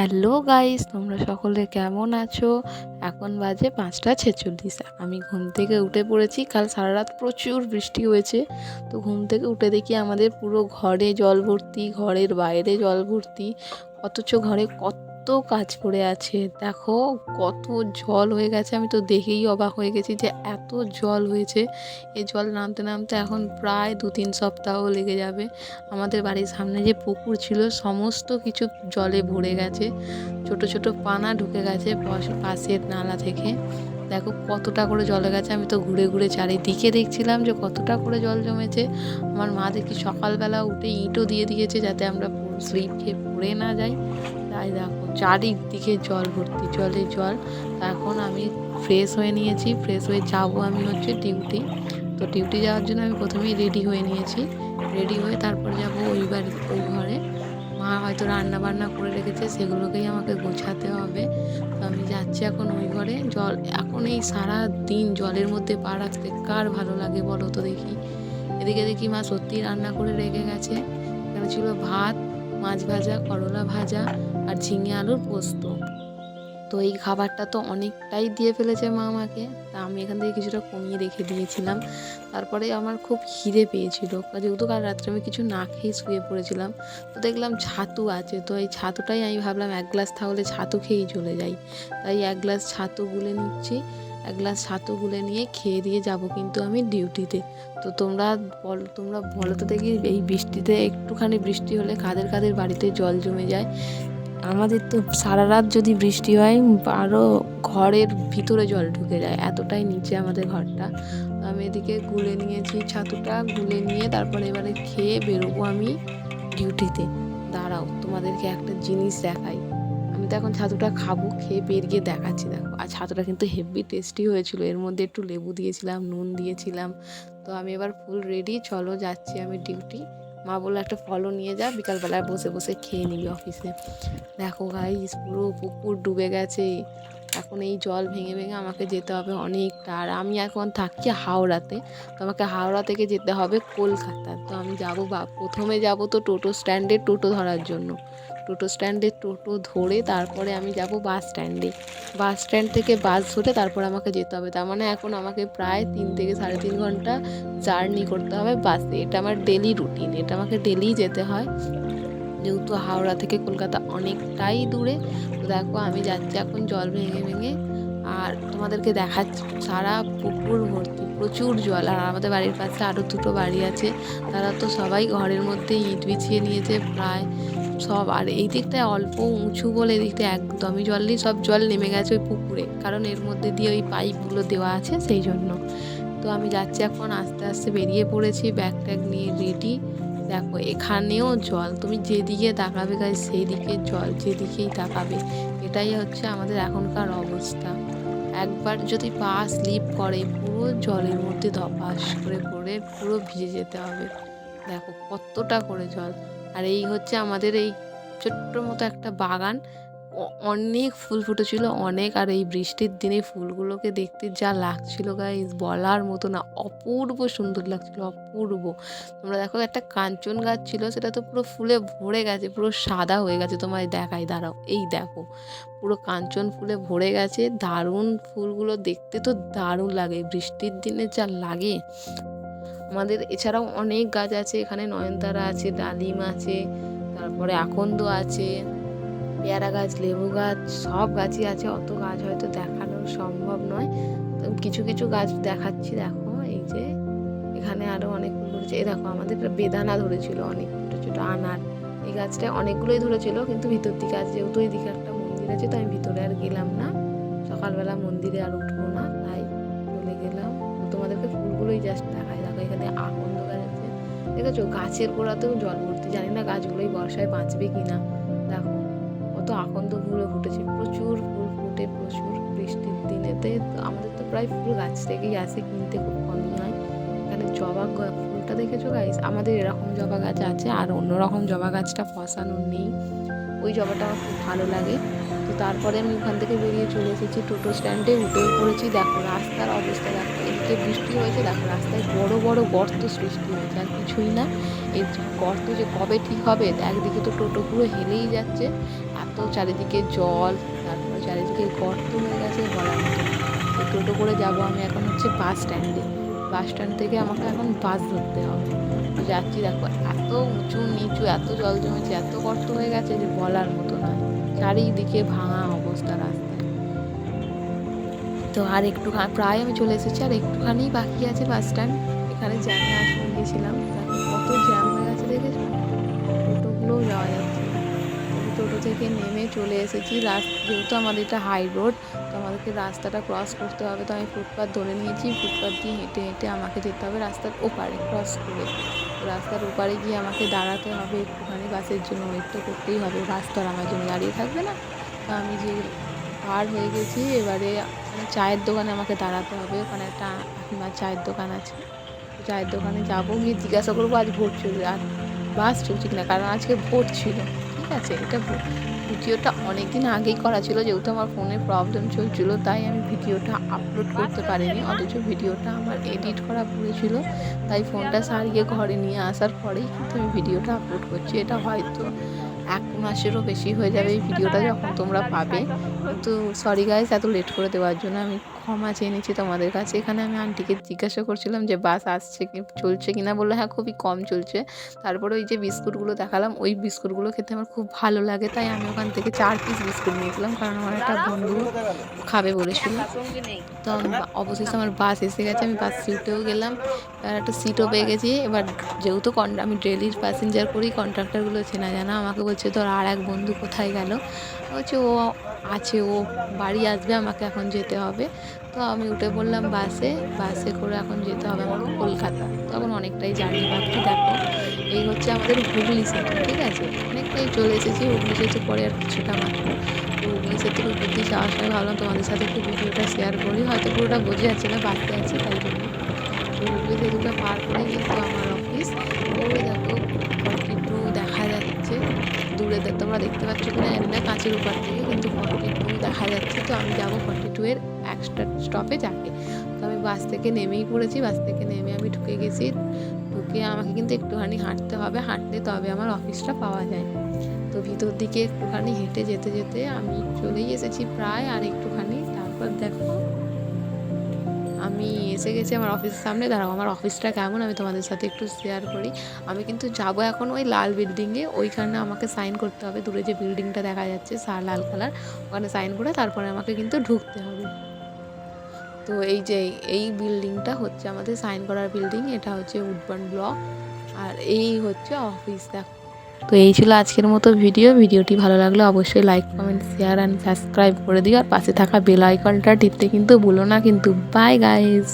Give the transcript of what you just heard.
Hello guys, তোমরা সকলে কেমন আছো? এখন বাজে পাঁচটা ছেচল্লিশ। আমি ঘুম থেকে উঠে পড়েছি, কাল সারা রাত প্রচুর বৃষ্টি হয়েছে। তো ঘুম থেকে উঠে দেখি আমাদের পুরো ঘরে জল ভর্তি, ঘরের বাইরে জল ভর্তি, অথচ ঘরে কত কাজ পড়ে আছে। দেখো, কত জল হয়ে গেছে। আমি তো দেখেই অবাক হয়ে গেছি যে এত জল হয়েছে। এই জল নামতে নামতে এখন প্রায় দু তিন সপ্তাহ লেগে যাবে। আমাদের বাড়ির সামনে যে পুকুর ছিল, সমস্ত কিছু জলে ভরে গেছে। ছোট ছোট পানা ঢুকে গেছে পাশ- পাশের নালা থেকে। দেখো, কতটা করে জল গেছে। আমি তো ঘুরে ঘুরে চারিদিকে দেখছিলাম যে কতটা করে জল জমেছে। আমার মা দেখি সকালবেলা উঠে ইঁটও দিয়ে দিয়েছে যাতে আমরা স্লিপ খেয়ে পড়ে না যাই। তাই দেখো, চারিদিকে জল ভর্তি, জলে জল। এখন আমি ফ্রেশ হয়ে নিয়েছি ফ্রেশ হয়ে যাব আমি হচ্ছে ডিউটি তো ডিউটি যাওয়ার জন্য আমি প্রথমেই রেডি হয়ে নিয়েছি। রেডি হয়ে তারপর যাব ওই বাড়ি, ওই ঘরে। মা হয়তো রান্না বান্না করে রেখেছে, সেগুলোকেই আমাকে গোছাতে হবে। তো আমি যাচ্ছি এখন ওই ঘরে। জল, এখন এই সারা দিন জলের মধ্যে পা রাখতে কার ভালো লাগে বলো তো দেখি? এদিকে দেখি মা সত্যি রান্না করে রেখে গেছে। এখানে ছিল ভাত, মাছ ভাজা, করলা ভাজা আর ঝিঙে আলুর পোস্ত। তো এই খাবারটা তো অনেকটাই দিয়ে ফেলেছে মা আমাকে। তা আমি এখান থেকে কিছুটা কমিয়ে রেখে দিয়েছিলাম। তারপরে আমার খুব খিদে পেয়েছিল। যেহেতু কাল রাত্রে আমি কিছু না খেয়ে শুয়ে পড়েছিলাম, তো দেখলাম ছাতু আছে। তো এই ছাতুটাই আমি ভাবলাম এক গ্লাস তাহলে ছাতু খেয়েই চলে যাই। তাই এক গ্লাস ছাতু গুলে নিচ্ছি। এক গ্লাস ছাতু গুলে নিয়ে খেয়ে দিয়ে যাব কিন্তু আমি ডিউটিতে। তো তোমরা বল, তোমরা বলো তো দেখি এই বৃষ্টিতে একটুখানি বৃষ্টি হলে কাদের কাদের বাড়িতে জল জমে যায়। আমাদের তো সারা রাত যদি বৃষ্টি হয় আরও ঘরের ভিতরে জল ঢুকে যায়, এতটাই নিচে আমাদের ঘরটা। আমি এদিকে গুলে নিয়েছি ছাতুটা, গুলে নিয়ে তারপরে এবারে খেয়ে বেরোবো আমি ডিউটিতে। দাঁড়াও, তোমাদেরকে একটা জিনিস দেখাই। আমি তো এখন ছাতুটা খাব, খেয়ে বেরিয়ে দেখাচ্ছি, দেখো। আর ছাতুটা কিন্তু হেভি টেস্টি হয়েছিল, এর মধ্যে একটু লেবু দিয়েছিলাম, নুন দিয়েছিলাম। তো আমি এবার ফুল রেডি চলো যাচ্ছি আমি ডিউটি। মা বলল, একটা ফলও নিয়ে যা, বিকালবেলায় বসে বসে খেয়ে নিবি অফিসে দেখো ভাই পুরো পুকুর ডুবে গেছে। এখন এই জল ভেঙে ভেঙে আমাকে যেতে হবে অনেকটা। আর আমি এখন থাকছি হাওড়াতে। তো আমাকে হাওড়া থেকে যেতে হবে কলকাতা তো আমি যাব বা, প্রথমে যাব তো টোটো স্ট্যান্ডে টোটো ধরার জন্য। টোটো স্ট্যান্ডে টোটো ধরে তারপরে আমি যাব বাস স্ট্যান্ডে। বাস স্ট্যান্ড থেকে বাস ধরে তারপর আমাকে যেতে হবে। তার মানে এখন আমাকে প্রায় তিন থেকে সাড়ে তিন ঘণ্টা জার্নি করতে হবে বাসে। এটা আমার ডেলি রুটিন, এটা আমাকে ডেলি যেতে হয়। যেহেতু হাওড়া থেকে কলকাতা অনেকটাই দূরে, তো দেখো আমি যাচ্ছি এখন জল ভেঙে ভেঙে। আর তোমাদেরকে দেখাচ্ছি, সারা পুকুর ভর্তি, প্রচুর জল। আর আমাদের বাড়ির পাশে আরও দুটো বাড়ি আছে। তারা তো সবাই ঘরের মধ্যে ইট বিছিয়ে নিয়েছে প্রায় সব, আর এই দিকটায় অল্প উঁচু বলে এই দিকটা একদমই জল নেই, সব জল নেমে গেছে ওই পুকুরে, কারণ এর মধ্যে দিয়ে ওই পাইপগুলো দেওয়া আছে সেই জন্য। তো আমি যাচ্ছি এখন আস্তে আস্তে বেরিয়ে পড়েছি, ব্যাগ ট্যাগ নিয়ে রেডি দেখো, এখানেও জল, তুমি যেদিকে তাকাবে গাই সেই দিকে জল, যেদিকেই তাকাবে। এটাই হচ্ছে আমাদের এখনকার অবস্থা। একবার যদি পা স্লিপ করে, পুরো জলের মধ্যে ধপাস করে পড়ে পুরো ভিজে যেতে হবে। দেখো, কতটা করে জল। আর এই হচ্ছে আমাদের এই ছোট্ট মতো একটা বাগান। অনেক ফুল ফুটেছিল, অনেক। আর এই বৃষ্টির দিনে ফুলগুলোকে দেখতে যা লাগছিল গাইজ বলার মতো না। অপূর্ব সুন্দর লাগছিল, অপূর্ব। তোমরা দেখো, একটা কাঞ্চন গাছ ছিল, সেটা তো পুরো ফুলে ভরে গেছে, পুরো সাদা হয়ে গেছে। তোমায় দেখাই, দাঁড়াও, এই দেখো, পুরো কাঞ্চন ফুলে ভরে গেছে। দারুণ ফুলগুলো দেখতে তো দারুণ লাগে। বৃষ্টির দিনে যা লাগে আমাদের এছাড়াও অনেক গাছ আছে, এখানে নয়নতারা আছে, ডালিম আছে, তারপরে আকন্দ আছে, পেয়ারা গাছ, লেবু গাছ, সব গাছই আছে। অত গাছ হয়তো দেখানো সম্ভব নয়। তো কিছু কিছু গাছ দেখাচ্ছি, দেখো, এই যে এখানে আরও অনেক ধরেছে। এই দেখো, আমাদের বেদানা ধরেছিল অনেক, ছোটো ছোটো আনার। এই গাছটা অনেকগুলোই ধরেছিল, কিন্তু ভিতর দিকে আছে, যেহেতু ওই দিকে একটা মন্দির আছে, তো আমি ভিতরে আর গেলাম না। সকালবেলা মন্দিরে আর উঠবো না, তাই চলে গেলাম। তোমাদেরকে ফুলগুলোই জাস্ট দেখাই। দেখো এখানে আকন্দ গাছ আছে দেখেছ? গাছের গোড়াতেও জল ভর্তি। জানি না গাছগুলোই বর্ষায় বাঁচবে কি না দেখো, কত আকন্দ ফুলও ফুটেছে। প্রচুর ফুল ফুটে, প্রচুর বৃষ্টির দিনেতে আমাদের তো প্রায় ফুল গাছ থেকেই আসে, কিনতে খুব কমই হয়। এখানে জবা ফুলটা দেখেছ গাইস আমাদের এরকম জবা গাছ আছে, আর অন্যরকম জবা গাছটা ফসানো নেই। ওই জবাটা আমার খুব ভালো লাগে। তো তারপরে আমি ওখান থেকে বেরিয়ে চলে এসেছি টোটো স্ট্যান্ডে উঠেও পড়েছি। দেখো রাস্তার অবস্থা, দেখো এদিকে বৃষ্টি হয়েছে, দেখো রাস্তায় বড় বড় গর্ত সৃষ্টি হয়েছে, আর কিছুই না। এই গর্ত যে কবে ঠিক হবে, একদিকে তো টোটো পুরো হেলেই যাচ্ছে এত চারিদিকে জল, তারপরে চারিদিকে গর্ত হয়ে গেছে বলার মতো। তো টোটো করে যাব আমি এখন হচ্ছে বাস স্ট্যান্ডে। বাস স্ট্যান্ড থেকে আমাকে এখন বাস ধরতে হবে। যাচ্ছি, দেখো এত উঁচু, নিচু, এত জল জমেছে, এত গর্ত হয়ে গেছে যে বলার মতো নয় চারিদিকে ভাঙা অবস্থা রাস্তায়। তো আর একটু প্রায় আমি চলে এসেছি, আর একটুখানি বাকি আছে বাস স্ট্যান্ড এখানে জ্যামে আসলে গেছিলাম কত জ্যাম হয়ে গেছে দেখেছ? টোটোগুলোও যাওয়া যাচ্ছে টোটো থেকে নেমে চলে এসেছি। রাস্তা যেহেতু আমাদের এটা হাই রোড আমাদেরকে রাস্তাটা ক্রস করতে হবে। তো আমি ফুটপাথ ধরে নিয়েছি। ফুটপাথ দিয়ে হেঁটে হেঁটে আমাকে যেতে হবে রাস্তার ওপারে ক্রস করে। রাস্তার ওপারে গিয়ে আমাকে দাঁড়াতে হবে একটুখানি। বাসের জন্য ওয়েট তো করতেই হবে। বাস তো আর আমার জন্য দাঁড়িয়ে থাকবে না। তো আমি যে পার হয়ে গেছি, এবারে মানে চায়ের দোকানে আমাকে দাঁড়াতে হবে। ওখানে একটা কাকিমার চায়ের দোকান আছে। চায়ের দোকানে যাব, গিয়ে জিজ্ঞাসা করব আজ ভোট চলবে আর বাস চলছে কিনা? কারণ আজকে ভোট ছিল। ঠিক আছে? এটা ভিডিওটা অনেক দিন আগেই করা ছিল, যেহেতু আমার ফোনে প্রবলেম চলছিল, তাই আমি ভিডিওটা আপলোড করতে পারিনি, অথচ ভিডিওটা আমার এডিট করা পড়েছিল, তাই ফোনটা সারিয়ে ঘরে নিয়ে আসার পরেই কিন্তু আমি ভিডিওটা আপলোড করছি। এটা হয়তো এক মাসেরও বেশি হয়ে যাবে এই ভিডিওটা যখন তোমরা পাবে। তো সরি গাইস এত লেট করে দেওয়ার জন্য আমি ক্ষমা চেয়ে নিচ্ছি তোমাদের কাছে। এখানে আমি আন্টিকে জিজ্ঞাসা করছিলাম যে, বাস আসছে কি, চলছে কিনা? বলল হ্যাঁ খুবই কম চলছে। তারপরে ওই যে বিস্কুটগুলো দেখালাম, ওই বিস্কুটগুলো খেতে আমার খুব ভালো লাগে। তাই আমি ওখান থেকে চার পিস বিস্কুট নিয়েছিলাম, কারণ আমার একটা বন্ধু খাবে বলেছিল। তো অবশেষে আমার বাস এসে গেছে। আমি বাস সিটেও গেলাম, আর একটা সিটও পেয়ে গেছি। এবার যেহেতু আমি ডেলির প্যাসেঞ্জার করি কন্ট্রাক্টরগুলো চেনা জানা, আমাকে বলছে তোর আর এক বন্ধু কোথায় গেল? বলছে, ও আছে, ও বাড়ি আসবে, আমাকে এখন যেতে হবে। তো আমি উঠে পড়লাম বাসে বাসে করে এখন যেতে হবে আমাকে কলকাতা। তখন অনেকটাই জার্নি বাকি, দেখো। এই হচ্ছে আমাদের হুগলি সেতু, ঠিক আছে? অনেকটাই চলে এসেছি, হুগলি সেতু পরে আর কিছুটা মাত্র। হুগলি সেতুর উপর দিয়ে যাওয়ার সময় ভাবলাম তোমাদের সাথে একটু ভিডিওটা শেয়ার করি। হয়তো পুরোটা বোঝা যাচ্ছে না বাসে আছি, তাই জন্য। হুগলি সেতুটা পার করে কিন্তু আমার দেখতে পাচ্ছ কিনা জানি না, কাঁচের উপর থেকে কিন্তু ফর্টি টু দেখা যাচ্ছে। তো আমি যাব ফর্টি টু এর একটা স্টপে যাকে। তো আমি বাস থেকে নেমেই পড়েছি বাস থেকে নেমে আমি ঢুকে গেছি। ঢুকে আমাকে কিন্তু একটুখানি হাঁটতে হবে, হাঁটলে তবে আমার অফিসটা পাওয়া যায়। তো ভিতর দিকে একটুখানি হেঁটে যেতে যেতে আমি চলেই এসেছি প্রায় আর একটুখানি, তারপর দেখো আমি এসে গেছি আমার অফিসের সামনে। দাঁড়াও, আমার অফিসটা কেমন? আমি তোমাদের সাথে একটু শেয়ার করি। আমি কিন্তু যাব এখন ওই লাল বিল্ডিংয়ে ওইখানে আমাকে সাইন করতে হবে। দূরে যে বিল্ডিংটা দেখা যাচ্ছে সা লাল কালার ওখানে সাইন করে তারপরে আমাকে কিন্তু ঢুকতে হবে। তো এই যে, এই বিল্ডিংটা হচ্ছে আমাদের সাইন করার বিল্ডিং এটা হচ্ছে উডবার্ন ব্লক। আর এই হচ্ছে অফিস দেখো। তো এই ছিল আজকের মতো ভিডিও। ভিডিওটি ভালো লাগলে অবশ্যই like comment share and subscribe করে দিও। আর পাশে থাকা বেল আইকনটা টিপতে কিন্তু ভুলো না। কিন্তু বাই গাইস